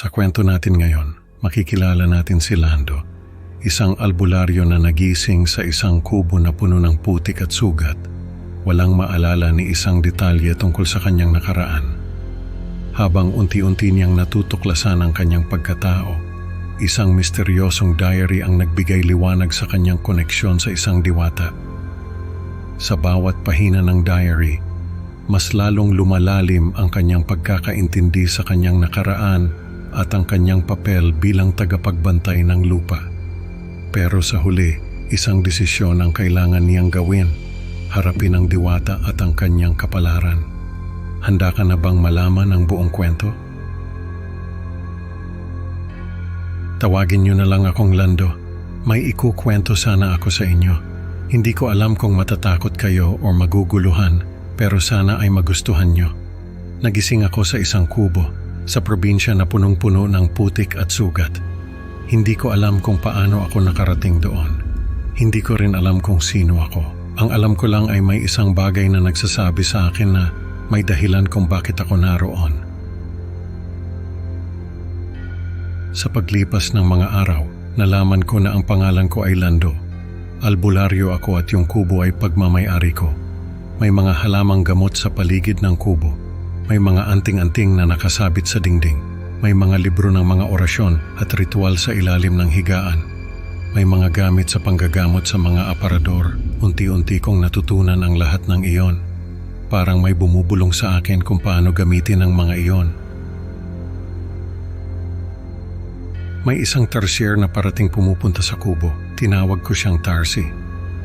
Sa kwento natin ngayon, makikilala natin si Lando, isang albularyo na nagising sa isang kubo na puno ng putik at sugat. Walang maalala ni isang detalye tungkol sa kanyang nakaraan. Habang unti-unti niyang natutuklasan ang kanyang pagkatao, isang misteryosong diary ang nagbigay liwanag sa kanyang koneksyon sa isang diwata. Sa bawat pahina ng diary, mas lalong lumalalim ang kanyang pagkakaintindi sa kanyang nakaraan at ang kanyang papel bilang tagapagbantay ng lupa. Pero sa huli, isang desisyon ang kailangan niyang gawin, harapin ang diwata at ang kanyang kapalaran. Handa ka na bang malaman ang buong kwento? Tawagin niyo na lang akong Lando. May ikukwento sana ako sa inyo. Hindi ko alam kung matatakot kayo o maguguluhan, pero sana ay magustuhan niyo. Nagising ako sa isang kubo, sa probinsya na punong-puno ng putik at sugat. Hindi ko alam kung paano ako nakarating doon. Hindi ko rin alam kung sino ako. Ang alam ko lang ay may isang bagay na nagsasabi sa akin na may dahilan kung bakit ako naroon. Sa paglipas ng mga araw, nalaman ko na ang pangalan ko ay Lando. Albularyo ako at yung kubo ay pagmamayari ko. May mga halamang gamot sa paligid ng kubo. May mga anting-anting na nakasabit sa dingding. May mga libro ng mga orasyon at ritual sa ilalim ng higaan. May mga gamit sa panggagamot sa mga aparador. Unti-unti kong natutunan ang lahat ng iyon. Parang may bumubulong sa akin kung paano gamitin ang mga iyon. May isang tarsier na parating pumupunta sa kubo. Tinawag ko siyang Tarsi.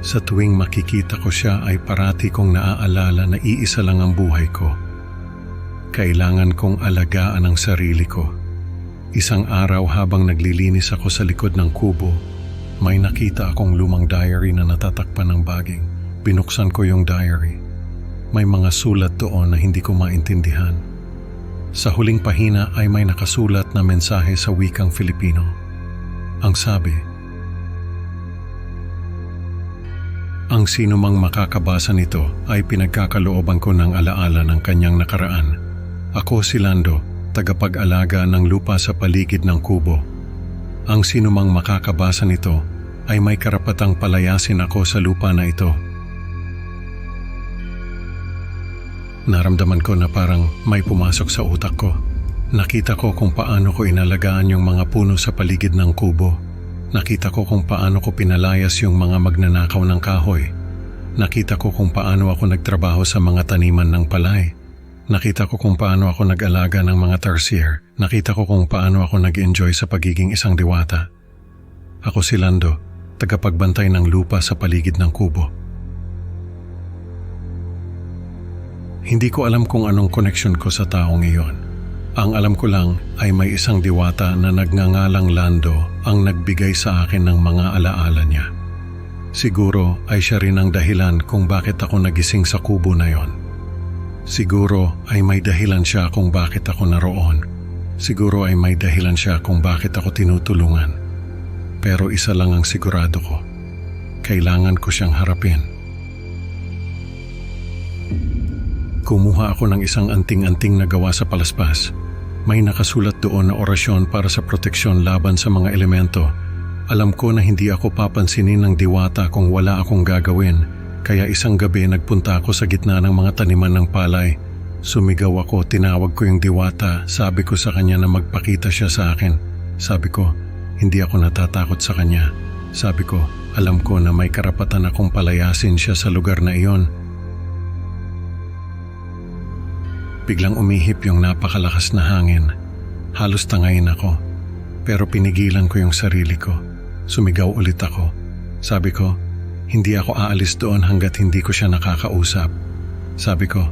Sa tuwing makikita ko siya ay parati kong naaalala na iisa lang ang buhay ko. Kailangan kong alagaan ang sarili ko. Isang araw habang naglilinis ako sa likod ng kubo, may nakita akong lumang diary na natatakpan ng baging. Binuksan ko yung diary. May mga sulat doon na hindi ko maintindihan. Sa huling pahina ay may nakasulat na mensahe sa wikang Filipino. Ang sabi, Ang sino mang makakabasa nito ay pinagkakalooban ko ng alaala ng kanyang nakaraan. Ako si Lando, tagapag-alaga ng lupa sa paligid ng kubo. Ang sino mang makakabasa nito ay may karapatang palayasin ako sa lupa na ito. Naramdaman ko na parang may pumasok sa utak ko. Nakita ko kung paano ko inalagaan yung mga puno sa paligid ng kubo. Nakita ko kung paano ko pinalayas yung mga magnanakaw ng kahoy. Nakita ko kung paano ako nagtrabaho sa mga taniman ng palay. Nakita ko kung paano ako nag-alaga ng mga tarsier. Nakita ko kung paano ako nag-enjoy sa pagiging isang diwata. Ako si Lando, tagapagbantay ng lupa sa paligid ng kubo. Hindi ko alam kung anong connection ko sa taong iyon. Ang alam ko lang ay may isang diwata na nagngangalang Lando ang nagbigay sa akin ng mga alaala niya. Siguro ay siya rin ang dahilan kung bakit ako nagising sa kubo na yon. Siguro ay may dahilan siya kung bakit ako naroon. Siguro ay may dahilan siya kung bakit ako tinutulungan. Pero isa lang ang sigurado ko. Kailangan ko siyang harapin. Kumuha ako ng isang anting-anting na gawa sa palaspas. May nakasulat doon na orasyon para sa proteksyon laban sa mga elemento. Alam ko na hindi ako papansinin ng diwata kung wala akong gagawin. Kaya isang gabi nagpunta ako sa gitna ng mga taniman ng palay. Sumigaw ako, tinawag ko yung diwata. Sabi ko sa kanya na magpakita siya sa akin. Sabi ko, hindi ako natatakot sa kanya. Sabi ko, alam ko na may karapatan akong palayasin siya sa lugar na iyon. Biglang umihip yung napakalakas na hangin. Halos tangayin ako. Pero pinigilan ko yung sarili ko. Sumigaw ulit ako. Sabi ko, hindi ako aalis doon hanggat hindi ko siya nakakausap. Sabi ko,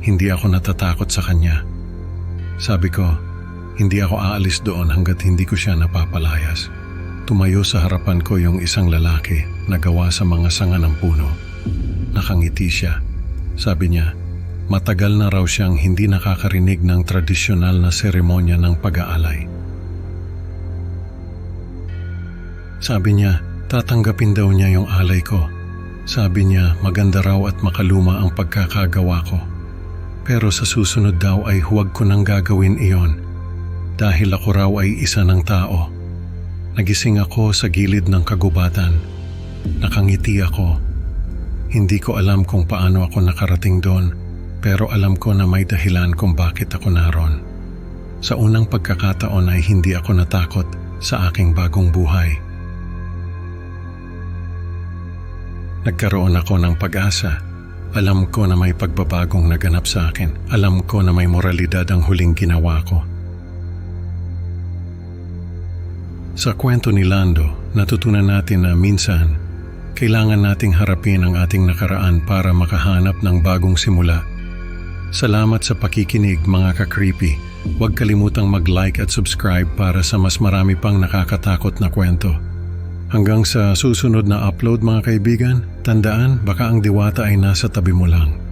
hindi ako natatakot sa kanya. Sabi ko, hindi ako aalis doon hanggat hindi ko siya napapalayas. Tumayo sa harapan ko yung isang lalaki na gawa sa mga sanga ng puno. Nakangiti siya. Sabi niya, matagal na raw siyang hindi nakakarinig ng tradisyonal na seremonya ng pag-aalay. Sabi niya, tatanggapin daw niya yung alay ko. Sabi niya, maganda raw at makaluma ang pagkakagawa ko. Pero sa susunod daw ay huwag ko nang gagawin iyon. dahil ako raw ay isa ng tao. Nagising ako sa gilid ng kagubatan. Nakangiti ako. Hindi ko alam kung paano ako nakarating doon, pero alam ko na may dahilan kung bakit ako naroon. Sa unang pagkakataon ay hindi ako natakot sa aking bagong buhay. Nagkaroon ako ng pag-asa. Alam ko na may pagbabagong naganap sa akin. Alam ko na may moralidad ang huling ginawa ko. Sa kwento ni Lando, natutunan natin na minsan, kailangan nating harapin ang ating nakaraan para makahanap ng bagong simula. Salamat sa pakikinig mga ka-creepy. Huwag kalimutang mag-like at subscribe para sa mas marami pang nakakatakot na kwento. Hanggang sa susunod na upload mga kaibigan, tandaan baka ang diwata ay nasa tabi mo lang.